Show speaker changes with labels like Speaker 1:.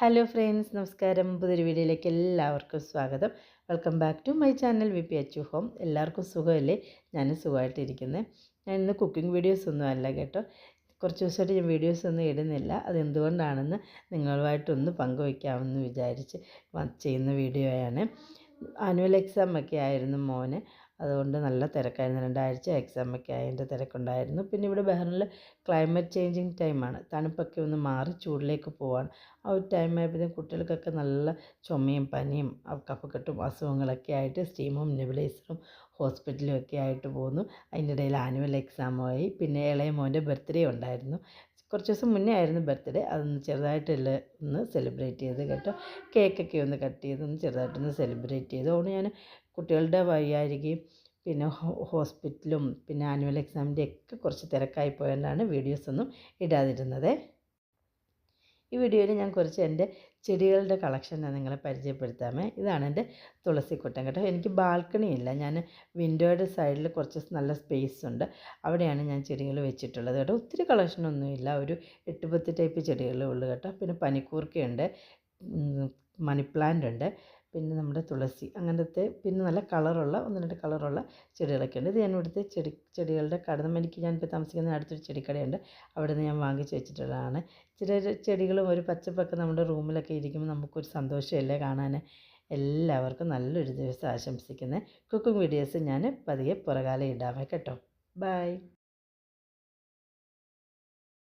Speaker 1: Hello friends നമസ്കാരം. പുതിയൊരു വീഡിയോയിലേക്ക് എല്ലാവർക്കും സ്വാഗതം. Welcome back to my channel V P H home. എല്ലാവർക്കും സുഖമല്ലേ? ഞാനും സുഖമായിട്ടിരിക്കുന്നത് ഞാൻ ഇന്ന് കുക്കിംഗ് വീഡിയോസ് ഒന്നും അല്ല കേട്ടോ. കുറച്ച് ദിവസമായിട്ട് ഞാൻ വീഡിയോസ് ഒന്നും ഇടുന്നില്ല. അതെന്തുകൊണ്ടാണെന്ന് നിങ്ങളുമായിട്ടൊന്ന് പങ്കുവയ്ക്കാമെന്ന് വിചാരിച്ച് ചെയ്യുന്ന വീഡിയോയാണ്. ആനുവൽ എക്സാം ഒക്കെ ആയിരുന്നു മോന്. അതുകൊണ്ട് നല്ല തിരക്കായിരുന്നു. രണ്ടാഴ്ച എക്സാം ഒക്കെ ആയതിന്റെ തിരക്കുണ്ടായിരുന്നു. പിന്നെ ഇവിടെ ബഹ്റിനിൽ ക്ലൈമറ്റ് ചേഞ്ചിങ് ടൈമാണ് തണുപ്പൊക്കെ ഒന്ന് മാറി ചൂടിലേക്ക് പോവാണ്. ആ ഒരു ടൈം ആയപ്പോഴത്തേക്കും കുട്ടികൾക്കൊക്കെ നല്ല ചുമയും പനിയും കഫക്കെട്ടും അസുഖങ്ങളൊക്കെ ആയിട്ട് സ്റ്റീമും നെബുലൈസറും ഹോസ്പിറ്റലും ഒക്കെ ആയിട്ട് പോകുന്നു അതിന്റെ ഇടയിൽ ആനുവൽ എക്സാമായി പിന്നെ ഇളയ മോന്റെ ബർത്ത്ഡേ ഉണ്ടായിരുന്നു. കുറച്ച് ദിവസം മുന്നേ ആയിരുന്നു ബർത്ത്ഡേ അതൊന്ന് ചെറുതായിട്ടല്ല ഒന്ന് സെലിബ്രേറ്റ് ചെയ്ത് കേട്ടോ. കേക്കൊക്കെ ഒന്ന് കട്ട് ചെയ്ത് ഒന്ന് ചെറുതായിട്ടൊന്ന് സെലിബ്രേറ്റ് ചെയ്തു. അതുകൊണ്ട് ഞാൻ കുട്ടികളുടെ വഴിയായിരിക്കും. പിന്നെ ഹോസ്പിറ്റലും പിന്നെ ആനുവൽ എക്സാമിന്റെ ഒക്കെ കുറച്ച് തിരക്കായി പോയതുകൊണ്ടാണ് വീഡിയോസൊന്നും ഇടാതിരുന്നത്. ഈ വീഡിയോയിൽ ഞാൻ കുറച്ച് എന്റെ ചെടികളുടെ കളക്ഷൻ ഞാൻ നിങ്ങളെ പരിചയപ്പെടുത്താമേ. ഇതാണ് എന്റെ തുളസിക്കുട്ടൻ കേട്ടോ. എനിക്ക് ബാൽക്കണി ഇല്ല. ഞാൻ വിൻഡോയുടെ സൈഡിൽ കുറച്ച് നല്ല സ്പേസ് ഉണ്ട്. അവിടെയാണ് ഞാൻ ചെടികൾ വെച്ചിട്ടുള്ളത് കേട്ടോ. ഒത്തിരി കളക്ഷനൊന്നുമില്ല ഒരു എട്ട് പത്ത് ടൈപ്പ് ചെടികളേ ഉള്ളൂ കേട്ടോ. പിന്നെ പനിക്കൂർക്കയുണ്ട്. മണി പ്ലാന്റ് ഉണ്ട്. പിന്നെ നമ്മുടെ തുളസി അങ്ങനത്തെ പിന്നെ നല്ല കളറുള്ള ഒന്ന് രണ്ട് കളറുള്ള ചെടികളൊക്കെ ഉണ്ട്. ഇത് ഞാൻ ഇവിടുത്തെ ചെടി ചെടികളുടെ കട എനിക്ക് ഞാനിപ്പോൾ താമസിക്കുന്ന അടുത്തൊരു ചെടിക്കടയുണ്ട്. അവിടെ നിന്ന് ഞാൻ വാങ്ങിച്ച് വെച്ചിട്ടുള്ളതാണ്. ചില ചെടികളും ഒരു പച്ചപ്പൊക്കെ നമ്മുടെ റൂമിലൊക്കെ ഇരിക്കുമ്പോൾ നമുക്കൊരു സന്തോഷമല്ലേ കാണാൻ. എല്ലാവർക്കും നല്ലൊരു ദിവസം ആശംസിക്കുന്നത് കുക്കിംഗ് വീഡിയോസ് ഞാൻ പതിയെ പുറകാലം ഇടാമേ കേട്ടോ. ബൈ.